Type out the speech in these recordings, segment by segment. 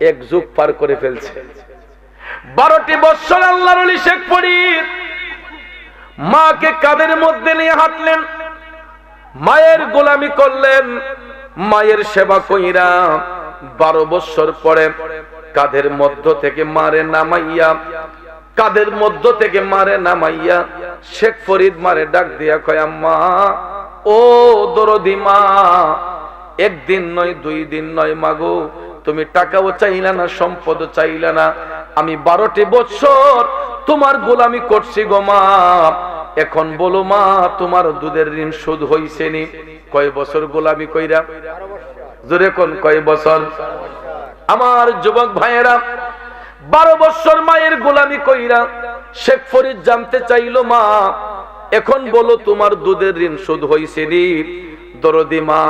এক যুগ পার করে ফেলছে। বারোটি বৎসর আল্লাহর অলি শেখ ফরিদ মাকে কাদের মধ্যে নিয়ে হাঁটলেন? মায়ের গোলামি করলেন, মায়ের সেবা কইরা বারো বৎসর পরে কাদের মধ্য থেকে মারে নামাইয়া, কাদের মধ্য থেকে মারে নামাইয়া শেখ ফরিদ মারে ডাক দিয়া কয়া মা ও দরদি মা, একদিন নয়, দুই দিন নয় মাগো তুমি টাকাও চাইলা না সম্পদ চাইলা না। আমি বারোটি বছর তোমার গোলামি করছি গো মা। এখন বলো মা, তোমার দুধের ঋণ শোধ হইছে নি? কয় বছর গোলামি কইরা? জোরে কোন কয় বছর? আমার যুবক ভাইয়েরা, বারো বছর মায়ের গোলামি কইরা শেখ ফরিদ জানতে চাইলো মা, এখন বলো তোমার দুধের ঋণ শোধ হইছে নি? দরদি মা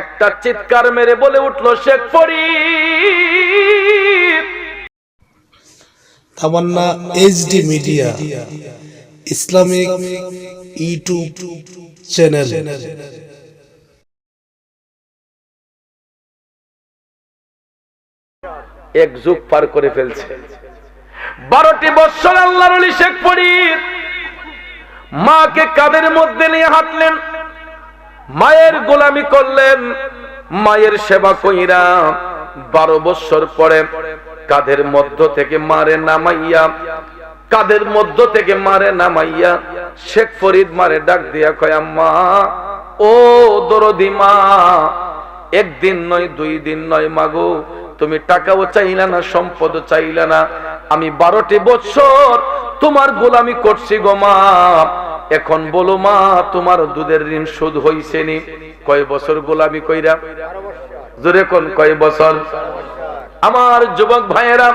একটা চিৎকার মেরে বলে উঠল Sheikh Farid! Tamanna HD media Islamic YouTube channel. এক যুগ পার করে ফেলছে। বারোটি বৎসর আল্লাহর শেখ ফরিদ মাকে কাদের মধ্যে নিয়ে হাঁটলেন। মায়ের গোলামি করলেন, মায়ের সেবা কইরা বারো বৎসর পরে কাদের মধ্য থেকে মারে নামাইয়া, কাদের মধ্য থেকে মারে নামাইয়া, শেখ ফরিদ মারে ডাক দিয়া কয়, আম্মা, ও দরদি মা, একদিন নয়, দুই দিন নয়, মাগো, তুমি টাকাও চাইলা না, সম্পদও চাইলা না, আমি বারোটি বছর তোমার গোলামি করছি গো মা। এখন বলো মা, তোমার দুধের ঋণ শোধ হইছে নি? কয় বছর গোলামি কইরা? জোরে কোন কয় বছর? আমার যুবক ভাইয়েরা,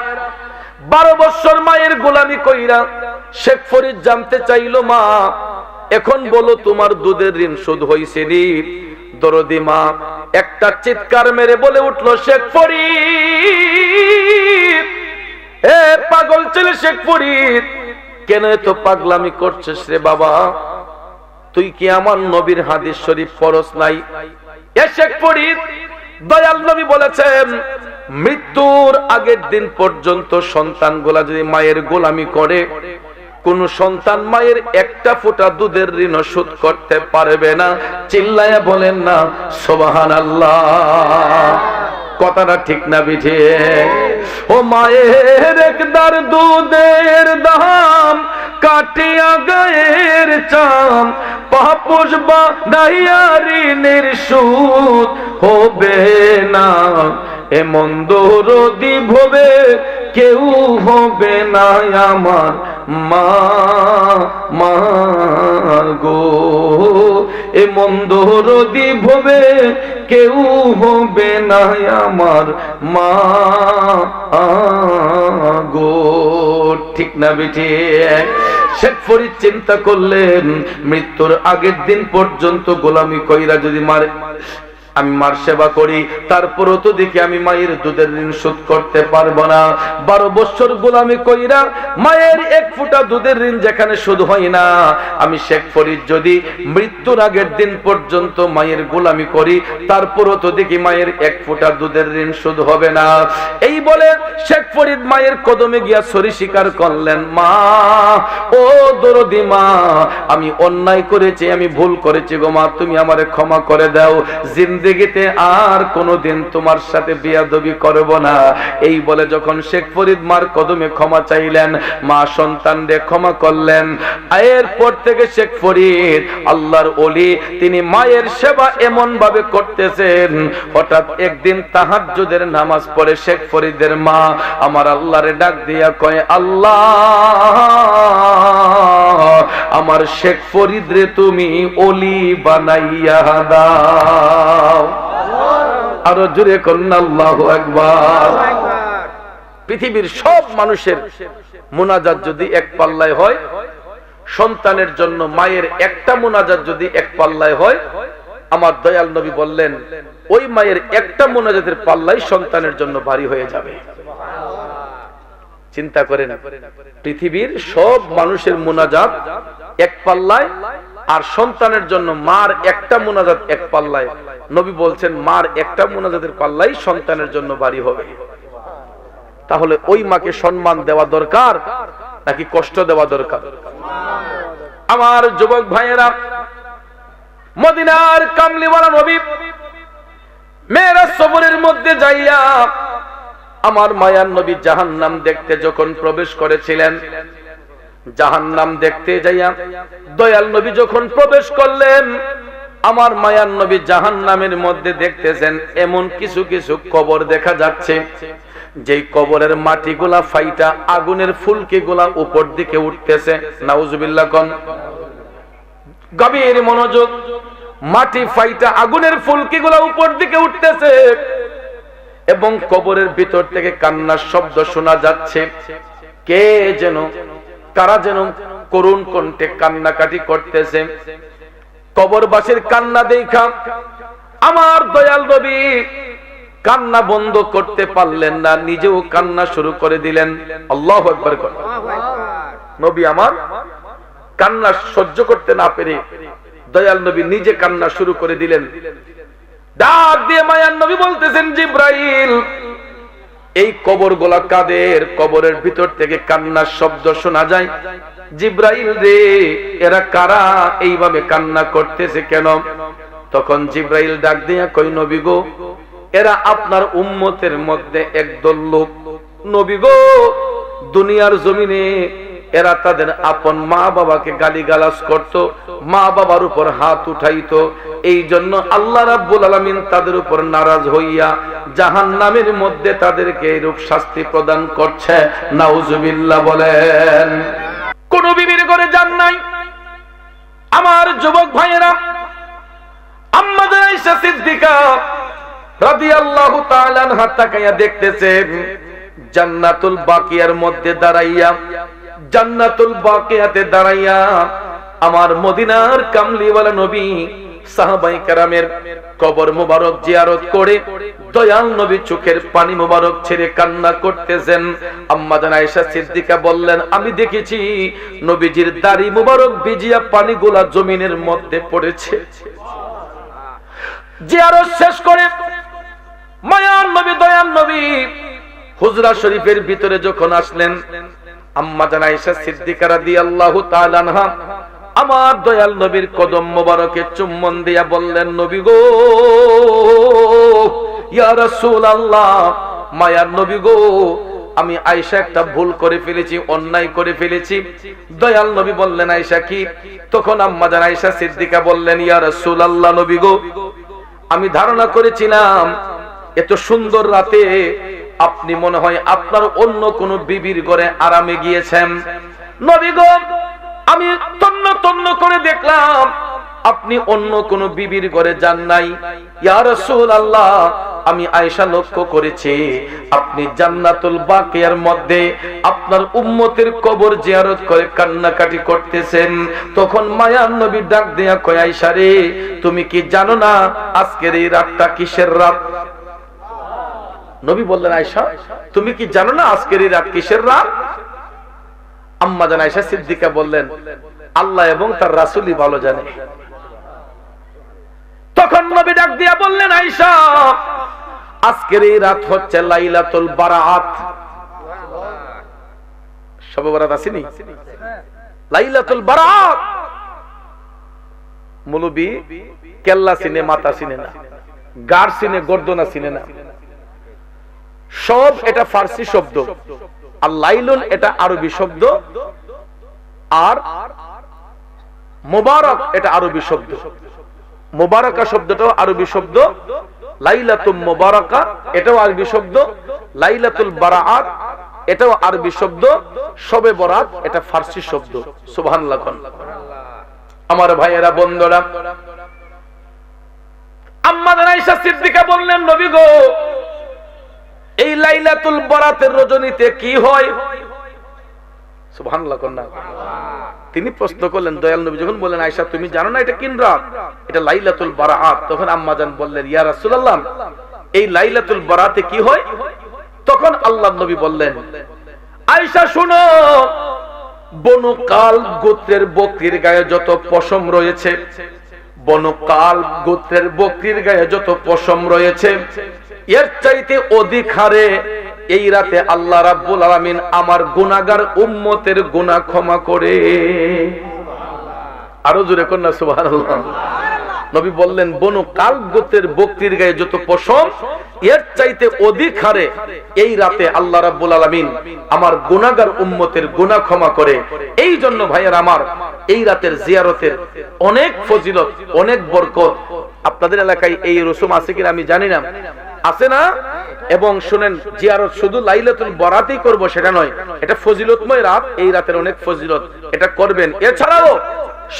বারো বছর মায়ের গোলামি কইরা শেখ ফরিদ জানতে চাইলো, মা, এখন বলো তোমার দুধের ঋণ শোধ হইছে নি? দরদি মা, একটা চিৎকার মেরে বলে উঠল, শেখ ফরিদ! এ পাগল ছেলে শেখ ফরিদ! কেন এত পাগলামি করছিস রে বাবা? তুই কি আমার নবীর হাদিস শরীফ পরস নাই? এ শেখ ফরিদ বলেছেন, মৃত্যুর আগের দিন পর্যন্ত সন্তানগুলা যদি মায়ের গোলামি করে, কোন সন্তান মায়ের একটা ফোঁটা দুধের ঋণ শোধ করতে পারবে না। চিল্লায়া বলেন না সোবাহান আল্লাহ কথাটা ঠিক না বিঠে। ও মায়ের একদার দুধের দাম কাটিয়া গায়ের চাম, পাপুষ বা ঋণের সুদ হবে না। এমন দরদি ভবে কেউ হবে না আমার। মা মা গো, এ মন্দরদি ভবে কেউ হবে না আমার মা গো। ঠিক না বেঠে? শেখ ফরিদ চিন্তা করলেন, মৃত্যুর আগের দিন পর্যন্ত গোলামি কইরা যদি মারে আমি মার সেবা করি, তারপরও তো দেখি আমি মায়ের দুধের ঋণ শোধ করতে পারব না। বারো বছর গোলামি কইরা মায়ের এক ফুটা দুধের ঋণ যেখানে শোধ হয় না। আমি শেখ ফরিদ যদি মৃত্যুর আগের দিন পর্যন্ত মায়ের গোলামি করি, তারপরও তো দেখি মায়ের এক ফুটা দুধের ঋণ শোধ হবে না। এই বলে শেখ ফরিদ মায়ের কদমে গিয়া সরি স্বীকার করলেন, মা, ও দরদি মা, আমি অন্যায় করেছি, আমি ভুল করেছি গো মা, তুমি আমারে ক্ষমা করে দাও। জিন্দেগিতে আর কোনোদিন তোমার সাথে বিয়াদবি করব না। এই বলে যখন শেখ ফরিদ মার কদমে ক্ষমা চাইলেন, মা সন্তানরে ক্ষমা করলেন। এর পর থেকে শেখ ফরিদ আল্লাহর ওলি, তিনি মায়ের সেবা এমন ভাবে করতেছেন। হঠাৎ একদিন তাহাজ্জুদের নামাজ পড়ে শেখ ফরিদের মা আমার আল্লাহরে ডাক দিয়া কয়, আল্লাহ, আমার শেখ ফরিদ রে তুমি ওলি বানাইয়া দাও। আরও জুড়ে কন্যা আল্লাহ একবার পৃথিবীর সব মানুষের মোনাজাত যদি এক পাল্লায় হয়, সন্তানের জন্য মায়ের একটা মোনাজাত যদি এক পাল্লায় হয়, আমার দয়াল নবী বললেন, ওই মায়ের একটা মোনাজাতের পাল্লাই সন্তানের জন্য ভারী হয়ে যাবে। চিন্তা করেন, পৃথিবীর সব মানুষের মোনাজাত এক পাল্লায় আর সন্তানের জন্য মার একটা মোনাজাত এক পাল্লায়। নবী বলছেন, মার একটা মোনাজাতের পাল্লাই সন্তানের জন্য ভারী হবে। তাহলে ওই মাকে সম্মান দেওয়া দরকার, নাকি কষ্ট দেওয়া দরকার? আমার যুবক ভাইয়েরা, মদিনার কামলিওয়ালা নবী মেয়েরা সবরের মধ্যে যাইয়া আমার মায়ার নবী জাহান্নাম দেখতে যখন প্রবেশ করেছিলেন জাহান্নাম দেখতে যাইয়া দয়াল নবী যখন প্রবেশ করলেন, আমার মায়ার নবী জাহান্নামের মধ্যে দেখতেছেন এমন কিছু কিছু কবর দেখা যাচ্ছে। যেই কবরের মাটিগুলা ফাইটা আগুনের ফুলকি গুলা উপর দিকে উঠতেছে। নাউজুবিল্লাহ কন। গভীর মনোযোগ, মাটি ফাইটা আগুনের ফুলকি গুলা উপর দিকে উঠতেছে এবং কবরের ভিতর থেকে কান্নার শব্দ শোনা যাচ্ছে। কে যেন কারা যেন করুণ কণ্ঠে কান্নাকাটি করতেছে। কবরবাসীর কান্না দেখা, আমার দয়াল রবি কান্না বন্ধ করতে পারলেন না, নিজেও কান্না শুরু করে দিলেন। আল্লাহ একবার নবী আমার, কান্না সহ্য করতে না পেরে দয়াল নবী নিজে কান্না শুরু করে দিলেন। ডাক দিয়ে মায়ার নবী বলতেছেন, জিব্রাইল এই কবর গোলা কাদের? কবরের ভিতর থেকে কান্নার শব্দ শোনা যায়। জিব্রাইল রে, এরা কারা? এইভাবে কান্না করতেছে কেন? তখন জিব্রাইল ডাক দিয়া কই নবী গো, এরা আপনার উম্মতের মধ্যে একদল লোক। নবী গো, দুনিয়ার জমিনে এরা তাদের আপন মা বাবাকে গালি গালাজ করত, মা বাবার উপর হাত উঠাইতো। এই জন্য আল্লাহ রাব্বুল আলামিন তাদের উপর নারাজ হইয়া জাহান নামের মধ্যে তাদেরকে এরূপ শাস্তি প্রদান করছে। নাউজুবিল্লাহ বলেন, কোন বিবির করে যান নাই? আমার যুবক ভাইয়েরা, আম্মাদের আয়েশা সিদ্দিকা রাদিয়াল্লাহু তাআলা তাকাইয়া দেখতেছে জান্নাতুল বাকিয়ার মধ্যে দাঁড়াইয়া জান্নাতুল বাকিয়াতে দাঁড়াইয়া আমার মদিনার কামলিওয়ালা নবী সাহাবাই কারামের কবর মুবারক জিয়ারত করে দয়াল নবী চোখের পানি মুবারক ছেড়ে কান্না করতেছেন। আম্মা জান আয়েশা সিদ্দিকা বললেন, আমি দেখেছি নবীজির দাড়ি মুবারক ভিজিয়া জমিনের মধ্যে পড়েছে। জিয়ারত শেষ করে মায়ার নবী, দয়াল নবী হুজরা শরীফের ভিতরে যখন আসলেন আম্মা জান আয়েশা সিদ্দিকা রাদিয়াল্লাহু তাআলা আনহা, আমার দয়াল নবীর কদম মোবারকে চুম্বন দিয়া বললেন, নবী গো, ইয়া রাসূলুল্লাহ মায়ার নবী গো, আমি আয়েশা একটা ভুল করে ফেলেছি, অন্যায় করে ফেলেছি। দয়াল নবী বললেন, আয়েশা কি? তখন আম্মা জান আয়েশা সিদ্দিকা বললেন, ইয়া রাসূলুল্লাহ নবী গো, আমি ধারণা করেছিলাম, এত সুন্দর রাতে আপনি মনে হয় আপনার অন্য কোন বিবির ঘরে আরামে গিয়েছেন? নবী গো, আমি তন্ন তন্ন করে দেখলাম, আপনি অন্য কোন বিবির ঘরে যান নাই। ইয়া রাসূলুল্লাহ, আমি আয়েশা লক্ষ্য করেছি, আপনি জান্নাতুল বাকিয়ার মধ্যে আপনার উম্মতের কবর জিয়ারত করে কান্নাকাটি করতেছেন। তখন মায়ার নবী ডাক দেয়া কয়, আয়েশা রে, তুমি কি জানো না আজকের এই রাতটা কিসের রাত? নবী বললেন, আয়েশা, তুমি কি জানো না আজকের এই রাত কিসের রাত? আম্মা জান আয়েশা সিদ্দিকা বললেন, আল্লাহ এবং তার রাসূলই ভালো জানে। তখন নবী ডাক দিয়া বললেন, আয়েশা, আজকের এই রাত হচ্ছে লাইলাতুল বারাত শবে বারাত আসেনি? লাইলাতুল বারাত মুলবি কেল্লা সিনে মাথা সিনে না, গার সিনে, গর্দনা সিনে না। সব এটা ফার্সি শব্দ। আর লাইলুন এটা আরবি শব্দ। আর মোবারক এটা আরবি শব্দ। মোবারকা শব্দটাও আরবি শব্দ। লাইলাতুল মোবারকা এটাও আরবি শব্দ। লাইলাতুল বারাআত এটাও আরবি শব্দ। শবে বরাত এটা ফার্সি শব্দ। সুবহানাল্লাহ আমার ভাইয়েরা, বন্ধুরা। আম্মা আয়েশা সিদ্দিকা বললেন, নবী গো এই লাইলাতুল বরাতের রজনীতে কি হয়? তিনি প্রশ্ন করলেন, দয়াল নবী, যখন বললেন, আয়েশা, তুমি জানো না এটা কিন রাত? এটা লাইলাতুল বারাত তখন আম্মা জান বললেন, ইয়া রাসূলুল্লাহ, এই লাইলাতুল বারাতে কি হয়? তখন আল্লাহ নবী বললেন, আয়েশা, শুনো, বনু কাল গোত্রের বকরির গায়ে যত পশম রয়েছে বনকাল গোত্রের বকরির গায়ে যত পশম রয়েছে এর চাইতে অধিক হারে এই রাতে আল্লাহ রাব্বুল আলামিন আমার গুনাহগার উম্মতের গুনাহ ক্ষমা করে। আরও জোরে কন্যা সুবহানাল্লাহ। নবী বললেন, বনু কাল গোত্রের বক্তির গায়ে যত পশম, এর চাইতে অধিক হারে এই রাতে আল্লাহ রাব্বুল আলামিন আমার গুনাহগার উম্মতের গুনাহ ক্ষমা করে। এই জন্য ভাইয়ের আমার এই রাতের জিয়ারতের অনেক ফজিলত, অনেক বরকত। আপনাদের এলাকায় এই রসুম আছে কিনা আমি জানি না। আছে না? এবং শুনেন, জিয়ারত শুধু লাইলাতুল বরাতেই করব সেটা নয়, এটা ফজিলতময় রাত, এই রাতের অনেক ফজিলত এটা করবেন। এছাড়াও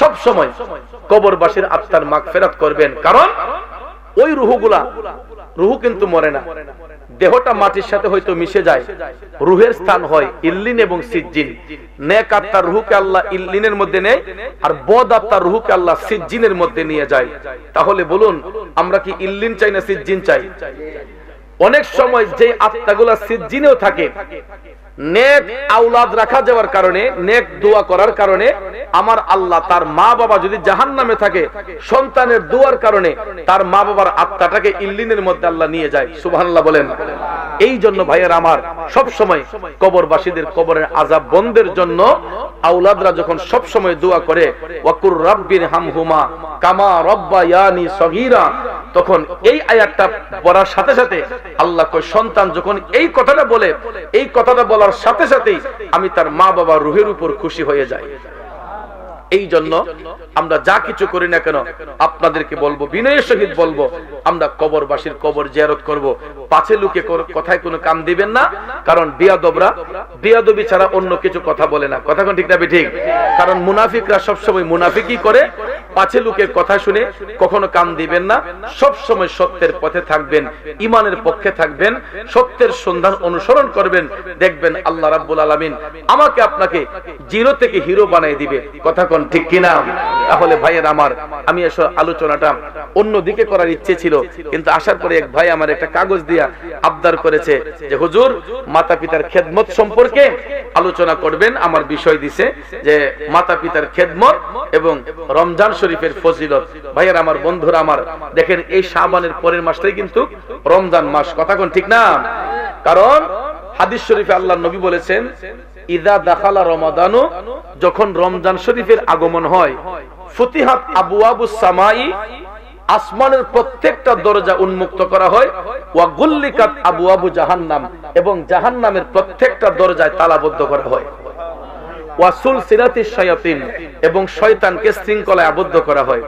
সব সময় কবরবাসীর আত্মার মাগফিরাত করবেন। কারণ ওই রুহুগুলা রুহু কিন্তু মরে না। দেহটা মাটির সাথে হয়তো মিশে যায়। রুহের স্থান হয় ইল্লিন এবং সিজ্জিন। নেক আত্মার রুহুকে আল্লাহ ইল্লিনের মধ্যে নেয় আর বদ আত্মার রুহুকে আল্লাহ সিজ্জিনের মধ্যে নিয়ে যায়। তাহলে বলুন, আমরা কি ইল্লিন চাই না সিজ্জিন চাই? অনেক সময় যে আত্মাগুলা সিজ্জিনেও থাকে, নেক আউলাদ রাখা যাওয়ার কারণে, নেক দোয়া করার কারণে, আমার আল্লাহ তার মা বাবা যদি জাহান নামে থাকে, সন্তানের দোয়ার কারণে তার মা বাবার আত্মাটাকে ইল্লিনের মধ্যে আল্লাহ নিয়ে যায়। সুবহানাল্লাহ বলেন। এই জন্য ভাইয়ের আমার সব সময় কবরবাসীদের কবরের আজাব বন্ধের জন্য আউলাদরা যখন সব সময় দোয়া করে, ওয়াকুর রাব্বির হামহুমা কামা রব্বায়ানি সগীরা, তখন এই আয়াতটা পড়ার সাথে সাথে আল্লাহ কয়, সন্তান যখন এই কথাটা বলে, এই কথাটা বলার সাথে সাথেই আমি তার মা বাবা রুহের উপর খুশি হয়ে যাই। এই জন্য আমরা যা কিছু করি না কেন আপনাদেরকে বলব, বিনয়ের সহিত বলব, আমরা কবরবাসীর কবর জিয়ারত করব। পাছে লুকে কথায় কোনো কাম দিবেন না, কারণ বিয়াদবরা, বিয়াদবি ছাড়া অন্য কিছু কথা বলে না। কথা কোন ঠিক না ঠিক কারণ মুনাফিকরা সবসময় মুনাফিকই করে, পাছে লুকে কথা শুনে কখনো কাম দিবেন না সব সময় সত্যের পথে থাকবেন, ইমানের পক্ষে থাকবেন, সত্যের সন্ধান অনুসরণ করবেন, দেখবেন আল্লাহ রাব্বুল আলামিন আমাকে আপনাকে জিরো থেকে হিরো বানিয়ে দিবে। কথা কোন ঠিক কিনা? তাহলে ভাইয়ের আমার, আমি এসব আলোচনাটা অন্য দিকে করার ইচ্ছে ছিল, কিন্তু আসার পরে এক ভাই আমার একটা কাগজ দিয়া আবদার করেছে যে, হুজুর মাতা পিতার খেদমত সম্পর্কে আলোচনা করবেন। আমার বিষয় দিছে যে মাতা পিতার খেদমত এবং রমজান শরীফের ফজিলত। ভাইয়ের আমার বন্ধুরা আমার, দেখেন এই শাবানের পরের মাসটাই কিন্তু রমজান মাস। কথা কোন ঠিক না? কারণ হাদিস শরীফে আল্লাহ নবী বলেছেন ইদা দাখালা রমাদানু, যখন রমজান শরীফের আগমন হয়, ফতিহাত আবু আবু সামাই, আসমানের প্রত্যেকটা দরজা উন্মুক্ত করা হয়, ওয়া গুল্লিকাত আবু আবু জাহান্নাম, এবং জাহান্নামের প্রত্যেকটা দরজায় তালাবদ্ধ করা হয়। এবং শয়তানকে শৃঙ্খলায় আবদ্ধ করা হয়।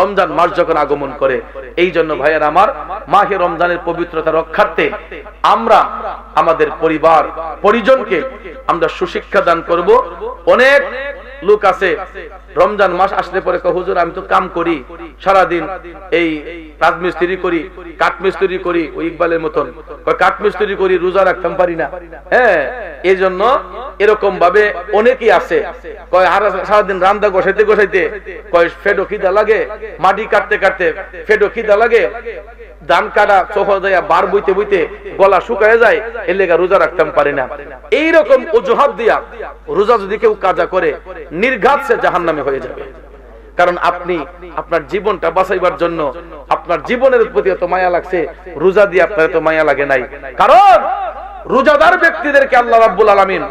রমজান মাস যখন আগমন করে এই জন্য ভাইয়ের আমার মাহে রমজানের পবিত্রতা রক্ষার্থে আমরা আমাদের পরিবার, পরিজনকে আমরা সুশিক্ষা দান করব। অনেক লোক আছে, রমজান মাস আসলে পরে হুজুর, আমি তো কাম করি, সারাদিন এই রাজমিস্ত্রি করি, কাঠমিস্ত্রি করি, ওই ইকবালের মতন। কাঠমিস্ত্রি করি, রোজা রাখতাম পারি না। হ্যাঁ এই জন্য এরকম ভাবে অনেকেই আছে। কয়, আর সারাদিন রান্দা গোসাইতে গোসাইতে কয়, ফেডো খিদা লাগে, মাটি কাটতে কাটতে ফেডো খিদা লাগে। ধান কাটা চোখ দেয়া বার বইতে বইতে গলা শুকায় যায়, এর লেগা রোজা রাখতাম পারি না। এইরকম অজুহাত দিয়া রোজা যদি কেউ কাজা করে, নির্ঘাত সে জাহান নামে হয়ে যাবে। কারণ আপনি আপনার জীবনটা বাঁচাইবার জন্য আপনার জীবনের প্রতি এত মায়া লাগছে, রোজা দিয়ে আপনার এত মায়া লাগে নাই। কারণ রোজাদার ব্যক্তিদেরকে আল্লাহ রাব্বুল আলামিন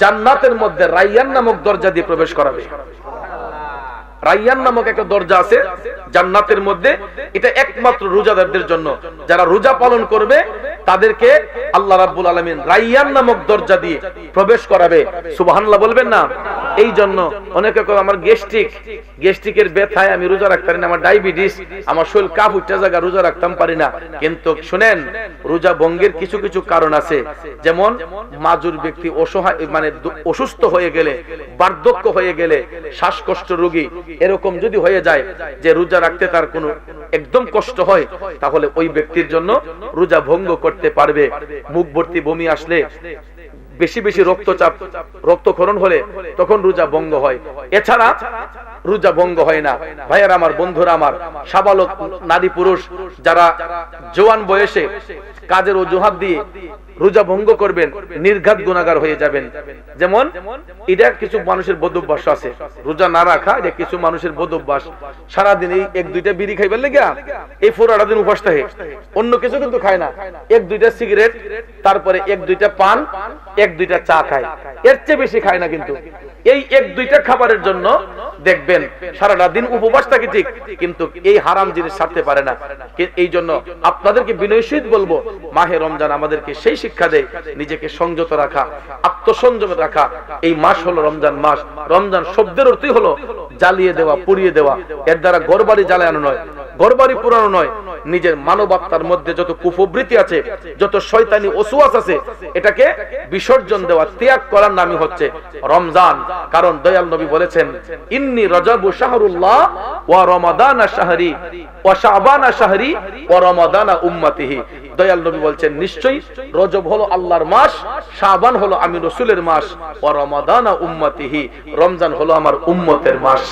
জান্নাতের মধ্যে রাইয়ান নামক দরজা দিয়ে প্রবেশ করাবে। রাইয়ান নামক একটা দরজা আছে, জান্নাতের মধ্যে। এটা একমাত্র রোজাদারদের জন্য। যারা রোজা পালন করবে, তাদেরকে আল্লাহ রাব্বুল আলামিন রাইয়ান নামক দরজা দিয়ে প্রবেশ করাবে। সুবহানাল্লাহ বলবেন না? এই জন্য অনেকে আমার গ্যাস্ট্রিক, গ্যাস্ট্রিকের ব্যথায় আমি রোজা রাখতে পারি না, আমার ডায়াবেটিস, আমার শরীর কাপ উঠতে জায়গা রোজা রাখতাম পারি না। কিন্তু শুনেন, রোজা ভঙ্গের কিছু কিছু কারণ আছে। যেমন, মাজুর ব্যক্তি অসহায় মানে অসুস্থ হয়ে গেলে, বার্ধক্য হয়ে গেলে, শ্বাসকষ্ট রোগী, এরকম যদি হয়ে যায় যে রোজা রাখতে তার কোনো একদম কষ্ট হয়, তাহলে ওই ব্যক্তির জন্য রোজা ভঙ্গ করতে পারবে। মুখ ভর্তি বমি আসলে বেশি বেশি রক্তচাপ রক্তক্ষরণ হলে তখন রোজা ভঙ্গ হয়। এছাড়া রোজা ভঙ্গ হয় না। ভাইয়ার আমার, বন্ধুরা আমার, সাবালক নারী পুরুষ, যারা জোয়ান বয়সে কাজের অজুহাত দিয়ে রোজা ভঙ্গ করবেন, নির্ঘাত গুণাগার হয়ে যাবেন। যেমন, এটা কিছু মানুষের বদ অভ্যাস আছে। রোজা না রাখা, এটা কিছু মানুষের বদ অভ্যাস সারাদিন এই এক, দুইটা বিড়ি খাইবার লেগে এই ফোরাটা দিন উপাস থাকে। অন্য কিছু কিন্তু খায় না। এক, দুইটা সিগারেট, তারপরে এক, দুইটা পান, এক, দুইটা চা খায়। এর চেয়ে বেশি খায় না কিন্তু। এই এক, দুইটা খাবারের জন্য দেখবেন সারাটা দিন উপবাস থাকে ঠিক, কিন্তু এই হারাম জিনিস ছাড়তে পারে না। এই জন্য আপনাদেরকে বিনয় সহিত বলব, মাহে রমজান আমাদেরকে সেই শিক্ষা দেয়, নিজেকে সংযত রাখা, আত্মসংযম রাখা। এই মাস হলো রমজান মাস। রমজান শব্দের অর্থই হলো জ্বালিয়ে দেওয়া, পুড়িয়ে দেওয়া। এর দ্বারা গড়বাড়ি জ্বালানো নয় গড়বাড়ি পুরানো নয়, নিজের মানবাত্মার মধ্যে যত কুফবৃত্তি আছে, যত শয়তানি ওসুয়াস আছে, এটাকে বিসর্জন দেওয়া, ত্যাগ করার নামই হচ্ছে রমজান। কারণ দয়াল নবী বলেছেন, ইন্নি রজবু শাহরুল্লাহ ওয়া রমাদানা শাহরি ওয়া শাবানা শাহরি ওয়া রমাদানা উম্মতিহি। দয়াল নবী বলছেন, নিশ্চয়ই রজব হলো আল্লাহর মাস, শাবান হলো আমি রসুলের মাস, ওয়া রমাদানা উম্মতিহি, রমজান হলো আমার উম্মতের মাস।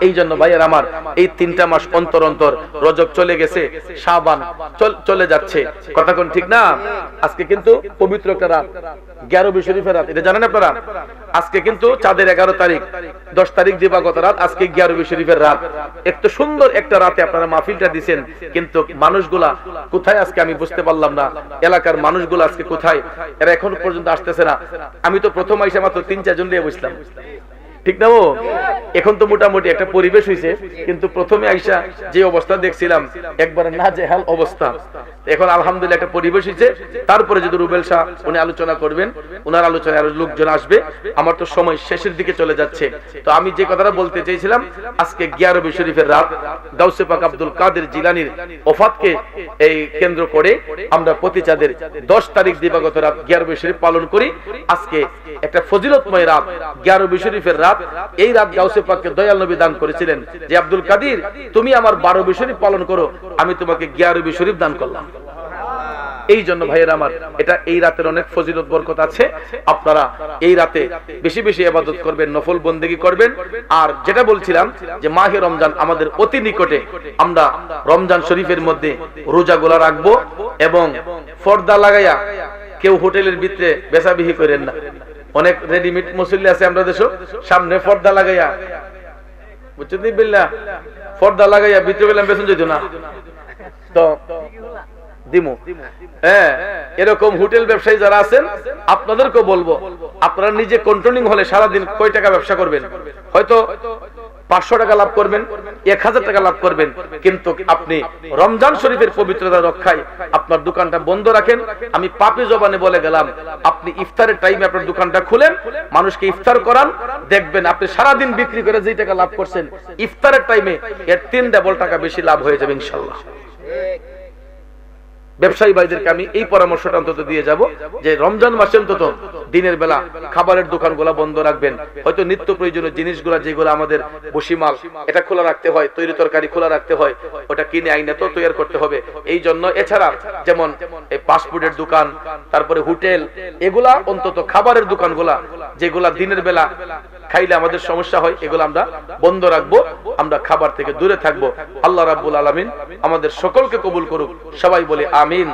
এই জন্য ভাইয়ের আমার এই তিনটা মাস অন্তর অন্তর রজব চলে গেছে, শাবান চল- যাচ্ছে। কথা কোন ঠিক না? আজকে কিন্তু পবিত্র একটা রাত, গ্যারবি শরীফের রাত। এটা জানেন আপনারা? আজকে কিন্তু চাঁদের এগারো তারিখ, দশ তারিখ দিবাগত রাত, আজকে গ্যারবি শরীফের রাত। একটু সুন্দর একটা রাতে আপনারা মাহফিলটা দিচ্ছেন কিন্তু মানুষগুলা কোথায় আজকে আমি বুঝতে পারলাম না। এলাকার মানুষগুলো আজকে কোথায়? এরা এখন পর্যন্ত আসতেছে না। আমি তো প্রথম আইসা মাত্র তিন, চারজন নিয়ে বুঝলাম ঠিক না এখন তো মোটামুটি একটা পরিবেশ হয়েছে কিন্তু প্রথমে আইসা যে অবস্থা দেখছিলাম, একবারে না জেহাল অবস্থা। এখন আলহামদুলিল্লাহ একটা পরিবেশ হয়েছে তারপরে যদি রুবেল শাহ উনি আলোচনা করবেন ওনার আলোচনায় আরও লোকজন আসবে। আমার তো সময় শেষের দিকে চলে যাচ্ছে। তো আমি যে কথাটা বলতে চেয়েছিলাম, আজকে গিয়ারবি শরীফের রাত, গাউসে পাক আব্দুল কাদের জিলানির ওফাতকে এই কেন্দ্র করে আমরা প্রতি চাঁদের দশ তারিখ দিবাগত রাত গিয়ারবি শরীফ পালন করি। আজকে একটা ফজিলতময় রাত গিয়ারবি শরীফের রাত। এই রাত গাউসে পাককে দয়াল নবী দান করেছিলেন যে, আব্দুল কাদির, তুমি আমার বারো শরীফ পালন করো, আমি তোমাকে গিয়ারবি শরীফ দান করলাম। এই জন্য ভাইয়ের আমার, এটা এই রাতের অনেক ফজিলত বরকত আছে। আপনারা এই রাতে বেশি বেশি আবাদত করবেন, নফল বন্দেগী করবেন। আর যেটা বলছিলাম যে, মাহে রমজান আমাদের অতি নিকটে আমরা রমজান শরীফের মধ্যে রোজাগুলা রাখব এবং পর্দা লাগাইয়া কেউ হোটেলের ভিতরে বেচাবিহি করেন না। অনেক রেডিমেড মুসল্লি আছে আমরা দেশ। সামনে পর্দা লাগাইয়া। বুঝছেন বিল্লা? পর্দা লাগাইয়া ভিতরে গেলাম বেতন যেত না। তো দিমু। হ্যাঁ এরকম হোটেল ব্যবসায়ী যারা আছেন আপনাদেরকে বলব, আপনারা নিজে কন্ট্রোলিং হলে সারাদিন কয় টাকা ব্যবসা করবেন? হয়তো পাঁচশো টাকা লাভ করবেন, এক হাজার টাকা লাভ করবেন, কিন্তু আপনি রমজান শরীফের পবিত্রতা রক্ষায় আপনার দোকানটা বন্ধ রাখেন। আমি পাপি জবানে বলে গেলাম, আপনি ইফতারের টাইমে আপনার দোকানটা খুলেন, মানুষকে ইফতার করান, দেখবেন আপনি সারাদিন বিক্রি করে যেই টাকা লাভ করছেন, ইফতারের টাইমে এর তিন ডাবল টাকা বেশি লাভ হয়ে যাবে ইনশাল্লাহ। ব্যবসায়ী ভাইদেরকে আমি এই পরামর্শটা অন্তত দিয়ে যাব যে রমজান মাসে অন্তত দিনের বেলা খাবারের দোকানগুলো বন্ধ রাখবেন। হয়তো নিত্য প্রয়োজনীয় জিনিসগুলো যেগুলো আমাদের বসিমাল, এটা খোলা রাখতে হয়, তৈরি তরকারি খোলা রাখতে হয়, ওটা কিনে আইনে তো তৈরি করতে হবে। এই জন্য এছাড়া যেমন এই পাসপোর্টের দোকান, তারপরে হোটেল, এগুলা অন্তত খাবারের দোকানগুলা, যেগুলা দিনের বেলা খাইলে আমাদের সমস্যা হয়, এগুলো আমরা বন্ধ রাখব, আমরা খাবার থেকে দূরে থাকব। আল্লাহ রাবুল আলমিন আমাদের সকলকে কবুল করুক, সবাই বলে আমিন।